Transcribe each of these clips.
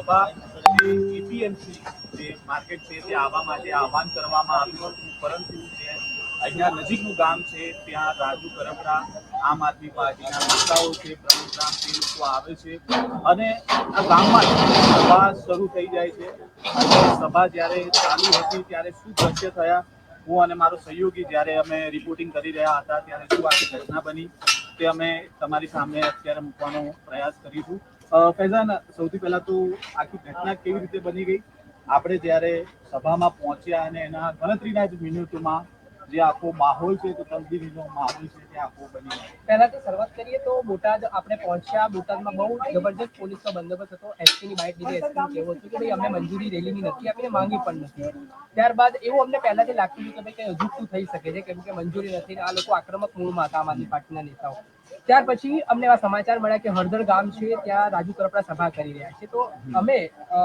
સભા જે એપીએમસી જે માર્કેટ છે તે આવવા માટે આહવાન કરવામાં આવ્યું હતું. પરંતુ જે અહીંયા નજીકનું ગામ છે, ત્યાં રાજુ કરમરા આમ આદમી પાર્ટીના નેતાઓ છે પ્રમુખ રામ તે લોકો આવે છે. અને આ ગામમાં સભા શરૂ થઈ જાય છે. અને સભા જ્યારે ચાલુ હતી ત્યારે શું દ્રશ્ય થયા? હું અને મારો સહયોગી જ્યારે અમે રિપોર્ટિંગ કરી રહ્યા હતા ત્યારે શું આખી ઘટના બની તે અમે તમારી સામે અત્યારે મૂકવાનો પ્રયાસ કરીશું. ફૈઝાન, સૌથી પહેલા તો આખી ઘટના કેવી રીતે બની ગઈ? આપણે જ્યારે સભામાં પહોંચ્યા અને એના ગણતરીના જ મિનિટોમાં જે આખો માહોલ છે, તો તબદીલીનો માહોલ છે તે આખો બની ગયો પહેલા તો શરૂઆત કરીએ તો બોટાદ આપણે પહોંચ્યા. બોટાદમાં બહુ જબરજસ્ત પોલીસનો બંદોબસ્ત હતો. એસપીની બાઇક લીધી એસપી કેવો હતો કે ભાઈ અમને મંજૂરી રેલીની નથી આપીને માંગી પણ નથી. ત્યારબાદ એવું અમને પહેલાથી લાગતું હતું કે ભાઈ કંઈ શું થઈ શકે છે, કેમ કે મંજૂરી નથી આ લોકો આક્રમક મૂળમાં હતા આમ આદમી પાર્ટીના નેતાઓ. ત્યાર પછી અમને એવા સમાચાર મળ્યા કે હળદર ગામ છે, ત્યાં રાજુ કરપડા સભા કરી રહ્યા છે. તો અમે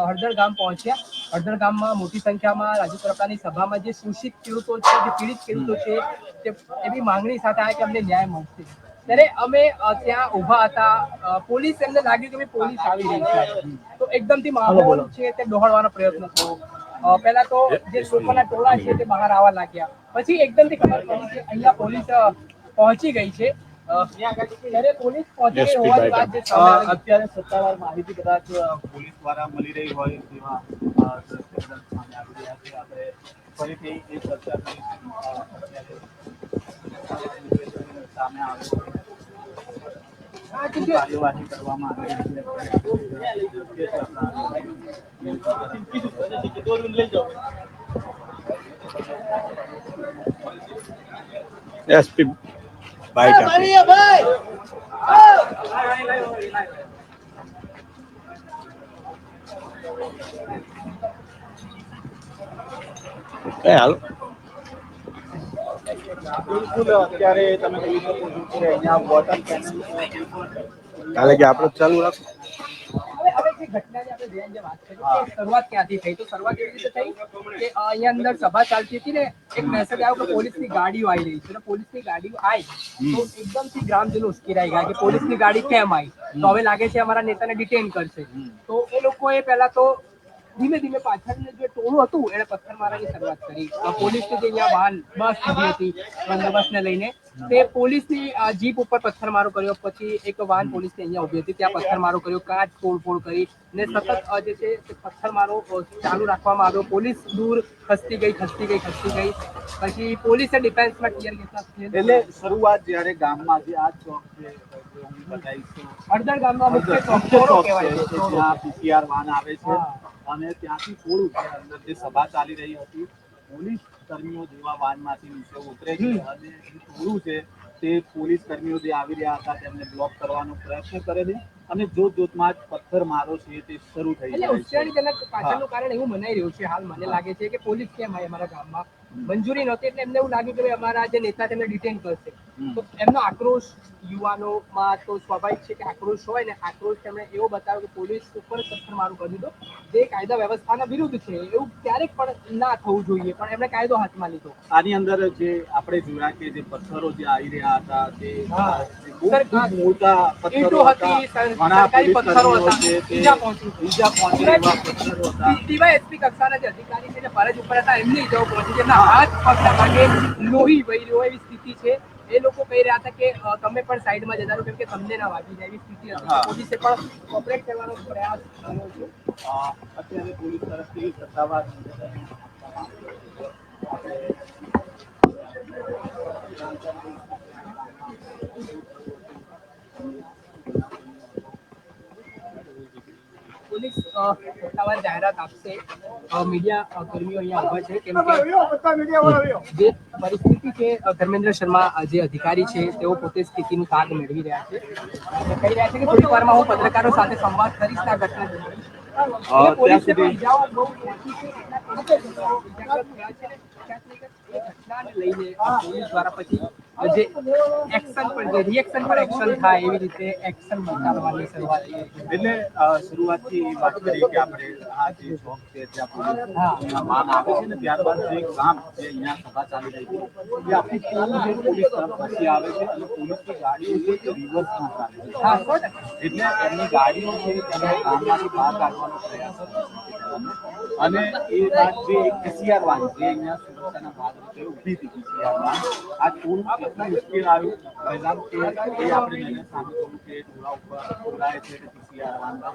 હળદર ગામ પહોંચ્યા. હળદર ગામમાં મોટી સંખ્યામાં રાજુ સરકારની સભામાં જે શોષિત ખેડૂતો છે જે પીડિત ખેડૂતો છે તે એવી માંગણી સાથે આવ્યા કે અમને ન્યાય મળશે. ત્યારે અમે ત્યાં ઊભા હતા. પોલીસ એમને લાગ્યું કે ભાઈ પોલીસ આવી રહી છે. તો એકદમથી માહોલ છે તે દોહાડવાનો પ્રયત્ન થયો. પહેલા તો જે લોકોના ટોળા છે તે બહાર આવવા લાગ્યા. પછી એકદમથી ખબર પડી કે અહીંયા પોલીસ પહોંચી ગઈ છે. પોલીસ. અત્યારે સત્તાવાર માહિતી કદાચ દ્વારા મળી રહી હોય તેવા સામે આવી રહ્યા છે. આપણે ફરીથી એ ચર્ચા કરીશું. સામે આવે છે. શું કાર્યવાહી કરવામાં આવી રહી છે. એસપી બાઈટ આપી એ હાલો. બિલકુલ અત્યારે તમે જોઈ શકો છો કે અહીંયા વોટર કેનલ કાલે કે આપણે ચાલુ રાખો હવે હવે જે આપણે જે જે વાત કરી શરૂઆત ક્યાંથી થઈ? તો શરૂઆત એવી રીતે થઈ કે અહીંયા અંદર સભા ચાલતી હતી ને એક મેસેજ આવ્યો કે પોલીસની ગાડીઓ આવી રહી છે. પોલીસની ગાડીઓ આવી. તો એકદમથી ગ્રામજનો ઉશ્કેરાઈ ગયા કે પોલીસની ગાડી કેમ આવી? તો હવે લાગે છે અમારા નેતાને ડિટેન કરશે. તો એ લોકોએ પહેલા તો ધીમે ધીમે પાછળનું જે ટોળું હતું એને પથ્થર મારાની શરૂઆત કરી. પોલીસની જે અહીંયા વાહન બસ હતી હતી બંદોબસ્તને લઈને. તે પોલીસની જીપ ઉપર પથ્થરમારો કર્યો. પછી એક વાન પોલીસની અહીંયા ઊભી હતી. ત્યાં પથ્થરમારો કર્યો કાચ તોડફોડ કરી ને સતત જે છે પથ્થરમારો ચાલુ રાખવામાં આવ્યો. પોલીસ દૂર ખસતી ગઈ ખસતી ગઈ ખસતી ગઈ. પછી પોલીસે ડિફેન્સમાં ટીયર ગેસના એટલે શરૂઆત જ્યારે ગામમાં જે આ ચોક છે હળદર ગામમાં મુખ્ય ચોક કહેવાય છે. જ્યાં પીસીઆર વાન આવે છે અને ત્યાંથી થોડું અંદર જે સભા ચાલી રહી હતી પોલીસ કર્મીઓ જેવા વાનમાંથી નીચે ઉતરે છે અને ટોળું છે તે પોલીસ કર્મીઓ જે આવી રહ્યા હતા તેમને બ્લોક કરવાનો પ્રયત્ન કરે છે અને જોત જોતમાં જ પથ્થર મારો છે તે શરૂ થઈ જાય છે. ઉશ્કેરણીજનક પાછળનું કારણ એવું મનાઈ રહ્યું છે હાલ મને લાગે છે કે પોલીસ કેમ આવી અમારા ગામમાં? મંજૂરી નહોતી એટલે એમને એવું લાગ્યું કે અમારા જે નેતા તેમને ડિટેન કરશે. તો એમનો આક્રોશ યુવાનોમાં તો સ્વાભાવિક છે કે આક્રોશ હોય ને આક્રોશ તેમણે એવો બતાવ્યો કે પોલીસ ઉપર મારું કરી દીધો. જે કાયદા વ્યવસ્થાના વિરુદ્ધ છે એવું ક્યારેક પણ ના થવું જોઈએ પણ એમણે કાયદો હાથમાં લીધો. આની અંદર જે આપણે જોયા કે જે પથ્થરો જે આવી રહ્યા હતા તે હા. જે ખૂબ સર, ખૂબ મોટા પથ્થરો હતા ઘણા પથ્થરો છે તે પહોંચી. એવા પથ્થરો હતા. ડીવાયએસપી કક્ષાના જે અધિકારી છે જે ફરજ ઉપર હતા એમની જવાબ પહોંચી જેમના હાથ ભાગે લોહી વહી રહ્યો એવી સ્થિતિ છે. એ લોકો કહી રહ્યા હતા કે તમે પણ સાઈડમાં જતા રહો કેમ કે તમને ના વાગી જાય એવી સ્થિતિ હતી. પોલીસે પણ કોપરેટ કરવાનો પ્રયાસ કર્યો છે. અત્યારે પોલીસ તરફથી સત્તાવાર પોલીસ સત્તાવાર જાહેરાત આપશે. મીડિયા કર્મીઓ અહીંયા ઊભા છે. કેમ કે જે પરિસ્થિતિ છે ધર્મેન્દ્ર શર્મા જે અધિકારી છે તેઓ પોતે સ્થિતિનું તાગ મેળવી રહ્યા છે. કહી રહ્યા છે કે થોડી વારમાં હું પત્રકારો સાથે સંવાદ કરીશ આ ઘટના લઈને પોલીસ દ્વારા પછી જે એક્શન પર જે રિએક્શન પર એક્શન થાય એવી રીતે એક્શન બતાવવાની શરૂઆત એટલે શરૂઆતથી વાત કરીએ કે આપણે આ જે શોખ છે ત્યાં પોલીસ માન આવે છે ને ત્યારબાદ જે કામ જે અહીંયા સભા ચાલી રહી છે એ આપણી ટીમ જે પોલીસ તરફથી આવે છે અને પોલીસની ગાડીઓ છે તે રિવર્સમાં ચાલે છે. એટલે એમની ગાડીઓ છે તેને ગામમાંથી બહાર કાઢવાનો પ્રયાસ અને એ વાત જે એક પીસીઆર વાન જે અહીંયા સુરક્ષાના ભાગરૂપે ઊભી કેટલું ટોળાએ છે આ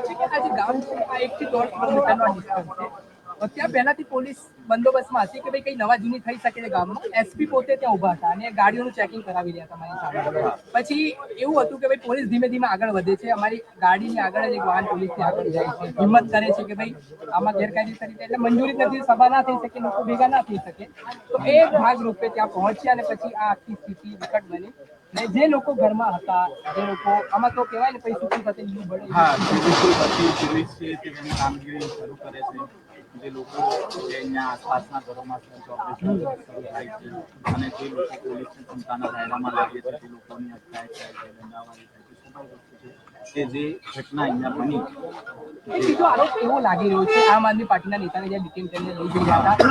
છે કે આ ગામ આ એક થી દોઢ કિલોમીટરનો ડિસ્ટન્સ છે ત્યાં પહેલાથી પોલીસ બંદોબસ્તમાં હતી કે ભાઈ કઈ નવા જૂની થઈ શકે છે ગામમાં? એસપી પોતે ત્યાં ઊભા હતા અને ગાડીઓનું ચેકિંગ કરાવી રહ્યા હતા મારી સામે. પછી એવું હતું કે ભાઈ પોલીસ ધીમે ધીમે આગળ વધે છે. અમારી ગાડીની આગળ જ એક વાહન પોલીસની આગળ જાય છે. હિંમત કરે છે કે ભાઈ આમાં ગેરકાયદેસર રીતે, એટલે મંજૂરી નથી, સભા ના થઈ શકે, લોકો ભેગા ના થઈ શકે. તો એ ભાગ રૂપે ત્યાં પહોંચ્યા અને પછી આ આખી સ્થિતિ વિકટ બની. ને જે લોકો ઘરમાં હતા, જે લોકો આમાં તો કહેવાય ને પછી સુખી બળે હા બિલકુલ પછી પોલીસ છે, તે તેની કામગીરી શરૂ કરે છે. જે લોકો જે અહીંયા આસપાસના ઘરોમાં ઓપરેશન શરૂ થાય છે. અને જે લોકો પોલીસની ચિંતાના દાયરામાં લાગે છે તે લોકોની અટકાયત થાય છે દંડાવાળી થાય છે કે જે ઘટના અહીંયા બની બીજો આરોપ એવો લાગી રહ્યો છે? આમ આદમી પાર્ટીના નેતાને જે ડિટેન કરીને લઈ જઈ રહ્યા હતા.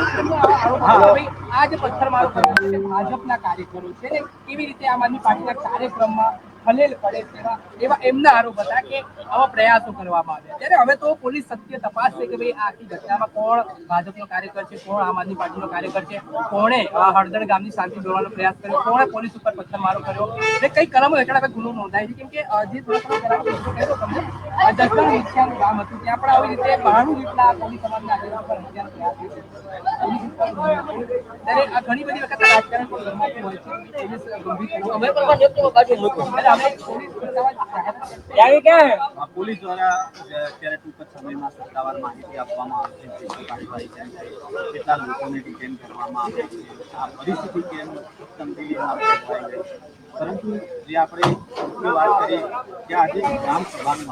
આ જે પથ્થરમારો કર્યો છે ભાજપના કાર્યકરો છે ને કેવી રીતે આમ આદમી પાર્ટીના કાર્યક્રમમાં ખલેલ પડે તેવા એવા એમના આરોપ હતા કે આવા પ્રયાસો કરવામાં આવ્યા. ત્યારે હવે તો પોલીસ સત્ય તપાસશે કે ભાઈ આ આખી ઘટનામાં કોણ ભાજપનો કાર્યકર છે કોણ આમ આદમી પાર્ટીનો કાર્યકર છે કોણે આ હળદર ગામની શાંતિ દોડવાનો પ્રયાસ કર્યો કોણે પોલીસ ઉપર પથ્થરમારો કર્યો. એટલે કઈ કલમો હેઠળ હવે ગુનો નોંધાય છે. કેમ કે જે થોડા તમને અ, ગામ હતું. ત્યાં પણ આવી રીતે બાણું જેટલા કોળી સમાજના આગેવાન પર હત્યાનો પ્રયાસ. ત્યારે આ ઘણી બધી વખત રાજકારણ પણ ગરમાતું હોય છે. ગંભીર અમે પણ પોલીસ દ્વારા અત્યારે ટૂંક જ સમયમાં સત્તાવાર માહિતી આપવામાં આવશે કાર્યવાહી કેટલા લોકોને ડિટેન કરવામાં આવે છે આ પરિસ્થિતિ કેમ તંગદિલીમાં ફેરવાઈ ગઈ છે. પરંતુ જે આપણે વાત કરીએ કે આજે ગ્રામ સભાનું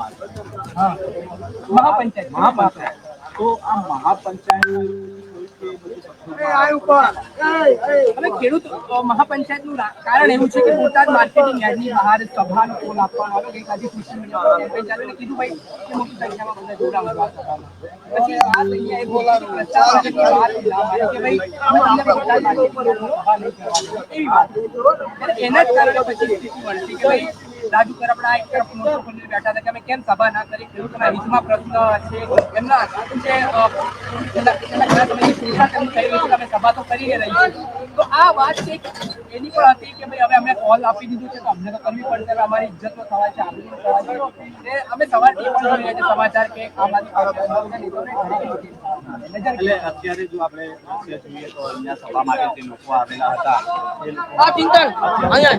મહાપંચાયત. મહાપંચાયત. તો આ મહાપંચાયત ખેડૂત મહાપંચાયત મહાપંચાયતનું કારણ એવું છે કે બોટાદ માર્કેટિંગ યાર્ડની બહાર સભાનો કોલ આપવાનો આવ્યો ગઈકાલથી કૃષિ મંત્રી કીધું ભાઈ કે મોટી સંખ્યામાં બધા જોડાવું આ પછી વાત કે ના ભાઈ બોટાદ માર્કેટિંગ એટલે એના જ કારણે પછી સ્થિતિ મળશે કે ભાઈ રાજુ કરપડા એક તરફ મોટો ખુલ્લી બેઠા હતા કે અમે કેમ સભા ના કરી ખેડૂતોના હિતમાં પ્રશ્ન છે એમના છે તમે સભા તો કરી રહ્યા છે તો આ વાત છે એની પણ હતી કે ભાઈ હવે અમે કોલ આપી દીધું છે તો અમને તો કરવી પડશે હવે અમારી ઇજ્જતનો સવાલ છે આબરૂનો સવાલ છે. ને અમે સવારથી પણ જોઈએ છે સમાચાર કે આમ આદમી એટલે અત્યારે જો આપણે દ્રશ્ય જોઈએ તો અહીંયા સભા માટે જે લોકો આવેલા હતા આ ચિંતન અહીંયા.